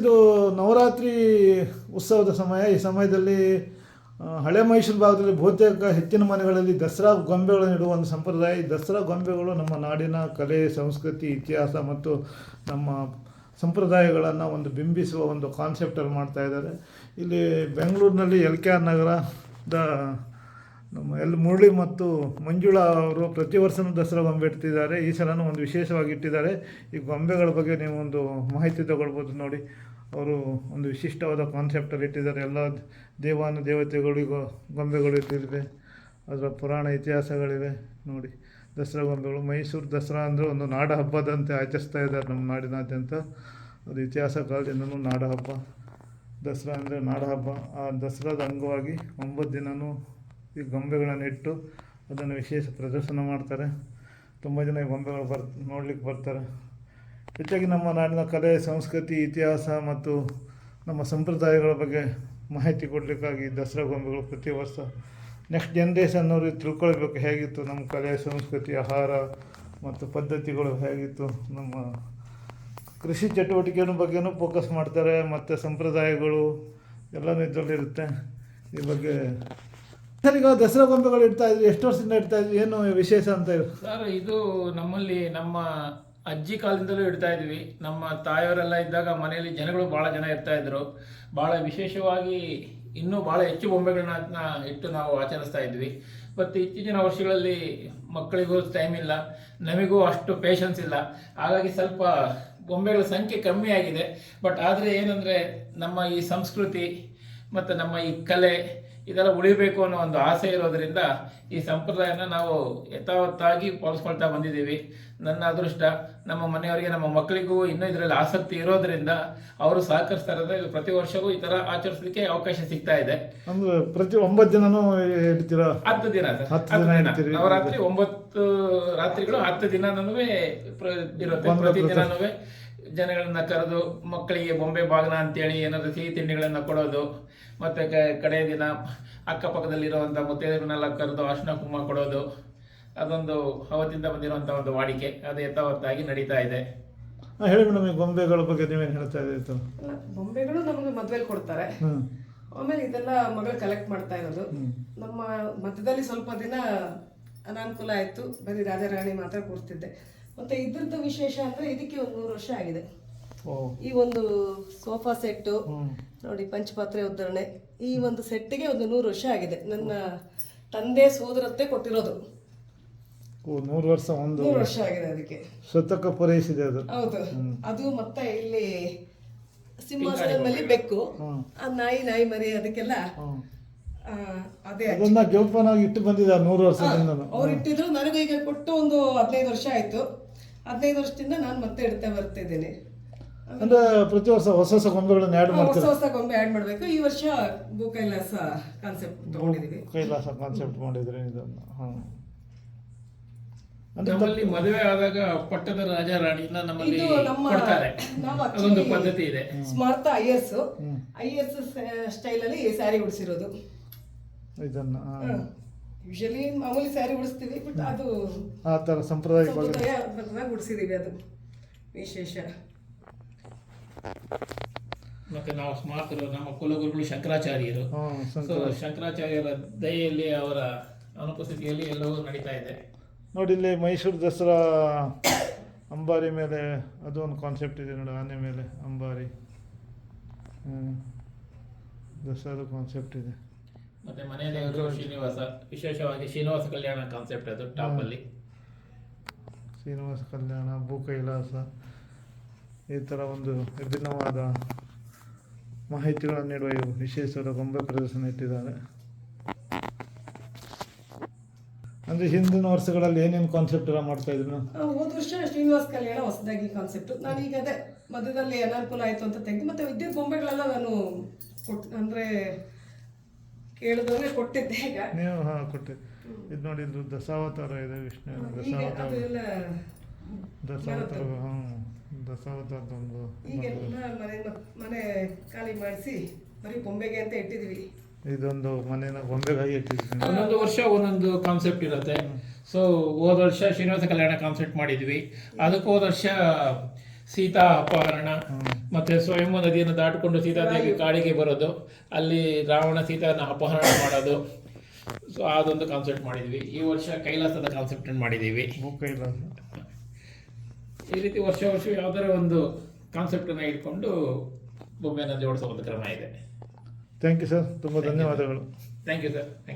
ಇದು ನವರಾತ್ರಿ ಉತ್ಸವದ ಸಮಯ. ಈ ಸಮಯದಲ್ಲಿ ಹಳೆ ಮೈಸೂರು ಭಾಗದಲ್ಲಿ ಬಹುತೇಕ ಹೆಚ್ಚಿನ ಮನೆಗಳಲ್ಲಿ ದಸರಾ ಗೊಂಬೆಗಳನ್ನು ಇಡುವ ಒಂದು ಸಂಪ್ರದಾಯ. ಈ ದಸರಾ ಗೊಂಬೆಗಳು ನಮ್ಮ ನಾಡಿನ ಕಲೆ, ಸಂಸ್ಕೃತಿ, ಇತಿಹಾಸ ಮತ್ತು ನಮ್ಮ ಸಂಪ್ರದಾಯಗಳನ್ನು ಒಂದು ಬಿಂಬಿಸುವ ಒಂದು ಕಾನ್ಸೆಪ್ಟಲ್ಲಿ ಮಾಡ್ತಾ ಇದ್ದಾರೆ. ಇಲ್ಲಿ ಬೆಂಗಳೂರಿನಲ್ಲಿ ಎಲ್ ಕೆ ಆರ್ ನಗರದ ನಮ್ಮ ಎಲ್ ಮುರಳಿ ಮತ್ತು ಮಂಜುಳಾ ಅವರು ಪ್ರತಿ ವರ್ಷವೂ ದಸರಾ ಗೊಂಬೆ ಇಡ್ತಿದ್ದಾರೆ. ಈ ಸಲನೂ ಒಂದು ವಿಶೇಷವಾಗಿ ಇಟ್ಟಿದ್ದಾರೆ. ಈ ಗೊಂಬೆಗಳ ಬಗ್ಗೆ ನೀವು ಒಂದು ಮಾಹಿತಿ ತಗೊಳ್ಬೋದು ನೋಡಿ. ಅವರು ಒಂದು ವಿಶಿಷ್ಟವಾದ ಕಾನ್ಸೆಪ್ಟಲ್ಲಿ ಇಟ್ಟಿದ್ದಾರೆ. ಎಲ್ಲ ದೇವಾನು ದೇವತೆಗಳಿಗೂ ಗೊಂಬೆಗಳು ಇಟ್ಟಿವೆ. ಅದರ ಪುರಾಣ ಇತಿಹಾಸಗಳಿವೆ ನೋಡಿ. ದಸರಾ ಗೊಂಬೆಗಳು ಮೈಸೂರು ದಸರಾ ಅಂದರೆ ಒಂದು ನಾಡ ಹಬ್ಬದಂತೆ ಆಚರಿಸ್ತಾ ಇದ್ದಾರೆ ನಮ್ಮ ನಾಡಿನಾದ್ಯಂತ. ಅದು ಇತಿಹಾಸ ಕಾಲದಿಂದನೂ ನಾಡ ಹಬ್ಬ ದಸರಾ ಅಂದರೆ ನಾಡ ಹಬ್ಬ ಆ ದಸರಾದ ಅಂಗವಾಗಿ ಒಂಬತ್ತು ದಿನವೂ ಈ ಗೊಂಬೆಗಳನ್ನು ಇಟ್ಟು ಅದನ್ನು ವಿಶೇಷ ಪ್ರದರ್ಶನ ಮಾಡ್ತಾರೆ. ತುಂಬ ಜನ ಈ ಗೊಂಬೆಗಳು ಬರ್ ನೋಡಲಿಕ್ಕೆ ಬರ್ತಾರೆ. ಹೆಚ್ಚಾಗಿ ನಮ್ಮ ನಾಡಿನ ಕಲೆ, ಸಂಸ್ಕೃತಿ, ಇತಿಹಾಸ ಮತ್ತು ನಮ್ಮ ಸಂಪ್ರದಾಯಗಳ ಬಗ್ಗೆ ಮಾಹಿತಿ ಕೊಡಲಿಕ್ಕಾಗಿ ದಸರಾ ಗೊಂಬೆಗಳು ಪ್ರತಿ ವರ್ಷ ನೆಕ್ಸ್ಟ್ ಜನ್ರೇಷನ್ ಅವ್ರಿಗೆ ತಿಳ್ಕೊಳ್ಬೇಕು ಹೇಗಿತ್ತು ನಮ್ಮ ಕಲೆ, ಸಂಸ್ಕೃತಿ, ಆಹಾರ ಮತ್ತು ಪದ್ಧತಿಗಳು ಹೇಗಿತ್ತು. ನಮ್ಮ ಕೃಷಿ ಚಟುವಟಿಕೆಗಳ ಬಗ್ಗೆನೂ ಫೋಕಸ್ ಮಾಡ್ತಾರೆ. ಮತ್ತು ಸಂಪ್ರದಾಯಗಳು ಎಲ್ಲನೂ ಇದರಲ್ಲಿರುತ್ತೆ. ಈ ಬಗ್ಗೆ ಸರ್ ಈಗ ದಸರಾ ಗೊಂಬೆಗಳು ಇಡ್ತಾ ಇದ್ವಿ ಎಷ್ಟು ವರ್ಷದಿಂದ ಇಡ್ತಾ ಇದ್ವಿ ಏನು ವಿಶೇಷ ಅಂತ ಸರ್, ಇದು ನಮ್ಮಲ್ಲಿ ನಮ್ಮ ಅಜ್ಜಿ ಕಾಲದಿಂದಲೂ ಇಡ್ತಾ ಇದ್ವಿ. ನಮ್ಮ ತಾಯಿಯವರೆಲ್ಲ ಇದ್ದಾಗ ಮನೆಯಲ್ಲಿ ಜನಗಳು ಭಾಳ ಜನ ಇರ್ತಾ ಇದ್ರು. ಭಾಳ ವಿಶೇಷವಾಗಿ ಇನ್ನೂ ಭಾಳ ಹೆಚ್ಚು ಬೊಂಬೆಗಳನ್ನ ಇಟ್ಟು ನಾವು ಆಚರಿಸ್ತಾ ಇದ್ವಿ. ಮತ್ತು ಇತ್ತೀಚಿನ ವರ್ಷಗಳಲ್ಲಿ ಮಕ್ಕಳಿಗೂ ಟೈಮ್ ಇಲ್ಲ, ನಮಗೂ ಅಷ್ಟು ಪೇಷನ್ಸ್ ಇಲ್ಲ. ಹಾಗಾಗಿ ಸ್ವಲ್ಪ ಬೊಂಬೆಗಳ ಸಂಖ್ಯೆ ಕಮ್ಮಿ ಆಗಿದೆ. ಬಟ್ ಆದರೆ ಏನಂದರೆ, ನಮ್ಮ ಈ ಸಂಸ್ಕೃತಿ ಮತ್ತು ನಮ್ಮ ಈ ಕಲೆ ಇದೆಲ್ಲ ಉಳಿಬೇಕು ಅನ್ನೋ ಒಂದು ಆಸೆ ಇರೋದ್ರಿಂದ ಈ ಸಂಪ್ರದಾಯನ ನಾವು ಯಥಾವತ್ತಾಗಿ ಪಾಲಿಸ್ಕೊಳ್ತಾ ಬಂದಿದ್ದೀವಿ. ನನ್ನ ಅದೃಷ್ಟ ನಮ್ಮ ಮನೆಯವರಿಗೆ ನಮ್ಮ ಮಕ್ಕಳಿಗೂ ಇನ್ನೂ ಇದರಲ್ಲಿ ಆಸಕ್ತಿ ಇರೋದ್ರಿಂದ ಅವರು ಸಹಕರಿಸ್ತಾ ಇರೋದ್ರೆ ಪ್ರತಿ ವರ್ಷವೂ ಈ ಥರ ಆಚರಿಸಲಿಕ್ಕೆ ಅವಕಾಶ ಸಿಗ್ತಾ ಇದೆ. ಪ್ರತಿ ಒಂಬತ್ತು ದಿನನೂ ಇಡ್ತೀರಾ ಹತ್ತು ದಿನ ಸರ್. ಹತ್ತು ದಿನ. ನವರಾತ್ರಿ ಒಂಬತ್ತು ರಾತ್ರಿಗಳು ಹತ್ತು ದಿನನೂ ಇರುತ್ತೆ. ಪ್ರತಿ- ದಿನನೂ ಜನಗಳನ್ನ ಕರೆದು ಮಕ್ಕಳಿಗೆ ಬೊಂಬೆ ಬಾಗನ ಅಂತೇಳಿ ಏನಾದ್ರು ಸಿಹಿ ತಿಂಡಿಗಳನ್ನು ಕೊಡೋದು ಮತ್ತೆ ಕ- ಕಡೆಯ ದಿನ ಅಕ್ಕಪಕ್ಕದಲ್ಲಿರುವಂಥ ಮುತ್ತೈದರನ್ನೆಲ್ಲ ಕರೆದು ಅರ್ಶಿನ ಕುಮ್ಮ ಕೊಡೋದು ಅದೊಂದು ಅವತ್ತಿಂದ ಬಂದಿರುವಂಥ ಒಂದು ವಾಡಿಕೆ. ಅದು ಯಥಾವತ್ತಾಗಿ ನಡೀತಾ ಇದೆ. ಹೇಳಿ ಮೇಡಮ್ ಈ ಗೊಂಬೆಗಳ ಬಗ್ಗೆ ನೀವೇನು ಹೇಳ್ತಾ ಇದ್ದೀವಿ ಬೊಂಬೆಗಳು ನಮಗೆ ಮದುವೆಲಿ ಕೊಡ್ತಾರೆ. ಆಮೇಲೆ ಇದೆಲ್ಲ ಮಗಳು ಕಲೆಕ್ಟ್ ಮಾಡ್ತಾ ಇರೋದು. ನಮ್ಮ ಮಧ್ಯದಲ್ಲಿ ಸ್ವಲ್ಪ ದಿನ ಅನಾನುಕೂಲ ಆಯ್ತು. ಬರೀ ರಾಜಾರಾಣಿ ಮಾತ್ರ ಕೂರ್ತಿದ್ದೆ ಮತ್ತೆ ಇದ್ರದ್ದು ವಿಶೇಷ ಅಂದ್ರೆ ಇದಕ್ಕೆ ಒಂದು ನೂರು ವರ್ಷ ಆಗಿದೆ. ಓ. ಈ ಒಂದು ಸೋಫಾ ಸೆಟ್ಟು ನೋಡಿ ಪಂಚಪಾತ್ರೆ ಉದ್ಧರಣೆ ಈ ಒಂದು ಸೆಟ್ಟಿಗೆ ಒಂದು ನೂರು ವರ್ಷ ಆಗಿದೆ. ನನ್ನ ತಂದೆ ಸೋದರತ್ತೆ ಕೊಟ್ಟಿರೋದು. ಓ ನೂರು ವರ್ಷ ಒಂದು ನೂರು ವರ್ಷ ಆಗಿದೆ ಅದಕ್ಕೆ. ಶತಕ ಪೂರೈಸಿದೆ ಅದು. ಹೌದು. ಅದು ಮತ್ತೆ ಇಲ್ಲಿ ಸಿಂಹಾಸನದ ಮೇಲೆ ಬೆಕ್ಕು. ಆ ನಾಯಿ ನಾಯಿ ಮರಿ ಅದಕ್ಕೆಲ್ಲ ಅದೇ ಅದನ್ನ ಜೋಪಾನಾಗಿ ಇಟ್ಟು ಬಂದಿದ್ದಾರೆ ನೂರು ವರ್ಷದಿಂದ ಅವ್ರು ಇಟ್ಟಿದ್ರು. ನನಗೆ ಈಗ ಕೊಟ್ಟು ಒಂದು ಹದಿನೈದು ವರ್ಷ ಆಯ್ತು. ಹದಿನೈದು ವರ್ಷದಿಂದ ನಾನು ಮತ್ತೆ ಇಡ್ತಾ ಬರ್ತಿದ್ದೀನಿ ಅಂದ್ರೆ ಪ್ರತಿ ವರ್ಷ ಹೊಸ ಹೊಸ ಗೊಂಬೆಗಳನ್ನ ಆ್ಯಡ್ ಹೊಸ ಮಾಡ್ತಾರೆ? ಹೊಸ ಗೊಂಬೆ ಆಡ್ ಮಾಡಬೇಕು. ಈ ವರ್ಷ ಗೋಕೈಲಾಸ ಕಾನ್ಸೆಪ್ಟ್ ತಗೊಂಡಿದೀವಿ ಕೈಲಾಸ ಕಾನ್ಸೆಪ್ಟ್ ಮಾಡಿದ್ರೆ ಇದನ್ನು ಹಾಂ. ಅಂದ್ರೆ ನಮ್ಮಲ್ಲಿ ಮದುವೆ ಆದಾಗ ಪಟ್ಟದ ರಾಜ ರಾಣಿನ ನಮ್ಮಲ್ಲಿ ಇದು ನಮ್ಮ ಕೊಡ್ತಾರೆ. ನಾವು ಅದೊಂದು ಪದ್ಧತಿ ಇದೆ. ಸ್ಮಾರ್ತ I S I S style ಅಲ್ಲಿ ಸ್ಯಾರಿ ಉಡಿಸಿರೋದು. ಇದನ್ನ ಯೂಶಲಿ ಮಾಮೂಲಿ ಸ್ಯಾರಿ ಉಡಿಸ್ತೀವಿ ಬಟ್ ಅದು ಆ ಥರ ಸಂಪ್ರದಾಯ ಉಡಿಸಿದೀವಿ ಅದು ವಿಶೇಷ. ಮತ್ತೆ ನಾವು ಸ್ಮಾರ್ತರು ನಮ್ಮ ಕುಲಗುರುಗಳು ಶಂಕರಾಚಾರ್ಯರು. ಸೊ ಶಂಕರಾಚಾರ್ಯರ ದಯೆಯಲ್ಲಿ ಅವರ ಅನುಪಸ್ಥಿತಿಯಲ್ಲಿ ಎಲ್ಲವೂ ನಡೀತಾ ಇದೆ. ನೋಡಿ ಇಲ್ಲಿ ಮೈಸೂರು ದಸರಾ ಅಂಬಾರಿ ಮೇಲೆ ಅದು ಒಂದು ಕಾನ್ಸೆಪ್ಟ್ ಇದೆ ನೋಡಿ ಆನೆ ಮೇಲೆ ಅಂಬಾರಿ. ಹ್ಮ್. ದಸರಾದ ಕಾನ್ಸೆಪ್ಟ್ ಇದೆ. ಮತ್ತೆ ಮನೆಯಲ್ಲಿ ಶ್ರೀನಿವಾಸ ವಿಶೇಷವಾಗಿ ಶ್ರೀನಿವಾಸ ಕಲ್ಯಾಣ ಕಾನ್ಸೆಪ್ಟ್ ಅದು ಟಾಪ್ ಅಲ್ಲಿ. ಶ್ರೀನಿವಾಸ ಕಲ್ಯಾಣ ಭೂ ಕೈಲಾಸ ಈ ಥರ ಒಂದು ವಿಭಿನ್ನವಾದ ಮಾಹಿತಿಗಳನ್ನು ನೀಡುವ ಇವು ವಿಶೇಷವಾದ ಗೊಂಬೆ ಪ್ರದರ್ಶನ ಇಟ್ಟಿದ್ದಾರೆ. ಅಂದ್ರೆ ಹಿಂದಿನ ವರ್ಷಗಳಲ್ಲಿ ಏನೇನು ಕಾನ್ಸೆಪ್ಟ್ ಎಲ್ಲ ಮಾಡ್ತಾ ಇದ್ರು ಆ, ಹೋದ ವರ್ಷ ಶ್ರೀನಿವಾಸ ಕಲ್ಯಾಣ ಹೊಸದಾಗಿ ಕಾನ್ಸೆಪ್ಟ್ ನಾನು ಈಗ ಅದೇ ಮಧ್ಯದಲ್ಲಿ ಅನಾನುಕೂಲ ಆಯ್ತು ಅಂತ ತೆಗೆದು ಮತ್ತೆ ವಿದ್ಯುತ್ ಗೊಂಬೆಗಳೆಲ್ಲ ನಾನು ಕೊಟ್ ಅಂದ್ರೆ ಕೇಳಿದವ್ರಿಗೆ ಕೊಟ್ಟಿದ್ದೆ ಈಗ. ನೀವು ಹಾ ಕೊಟ್ಟೆ. ಇದು ನೋಡಿ ಇದು ದಶಾವತಾರ ಇದೆ ವಿಷ್ಣು ದಶಾವತಾರ ಅದೆಲ್ಲ ದಶಾವತಾರ ಹಾಂ ದಶಾವತಾರದ ಒಂದು ಈಗೆಲ್ಲ ಮನೆ ಮನೆ ಖಾಲಿ ಮಾಡಿಸಿ ಬರೀ ಬೊಂಬೆಗೆ ಅಂತ ಇಟ್ಟಿದ್ವಿ. ಇದೊಂದು ಮನೇನ ಗೊಂಬೆಗಾಗಿ ಇಟ್ಟಿದ್ವಿ. ಒಂದೊಂದು ವರ್ಷ ಒಂದೊಂದು ಕಾನ್ಸೆಪ್ಟ್ ಇರುತ್ತೆ. ಸೊ ಹೋದ ವರ್ಷ ಶ್ರೀನಿವಾಸ ಕಲ್ಯಾಣ ಕಾನ್ಸೆಪ್ಟ್ ಮಾಡಿದ್ವಿ. ಅದಕ್ಕೆ ಹೋದ ವರ್ಷ ಸೀತಾ ಅಪಹರಣ ಮತ್ತೆ ಸ್ವಯಂ ನದಿಯನ್ನು ದಾಟಿಕೊಂಡು ಸೀತಾದೇವಿ ಕಾಡಿಗೆ ಬರೋದು ಅಲ್ಲಿ ರಾವಣ ಸೀತಾನ ಅಪಹರಣ ಮಾಡೋದು. ಸೊ ಅದೊಂದು ಕಾನ್ಸೆಪ್ಟ್ ಮಾಡಿದ್ವಿ. ಈ ವರ್ಷ ಕೈಲಾಸದ ಕಾನ್ಸೆಪ್ಟ್ ಮಾಡಿದ್ದೀವಿ. ಕೈಲಾಸ. ಈ ರೀತಿ ವರ್ಷ ವರ್ಷ ಯಾವ್ದಾರ ಒಂದು ಕಾನ್ಸೆಪ್ಟನ್ನು ಇಟ್ಕೊಂಡು ಬೊಂಬೆನ ಜೋಡಿಸೋ ಒಂದು ಕ್ರಮ ಇದೆ. ಥ್ಯಾಂಕ್ ಯು ಸರ್ ತುಂಬ ಧನ್ಯವಾದಗಳು. Thank you sir thank you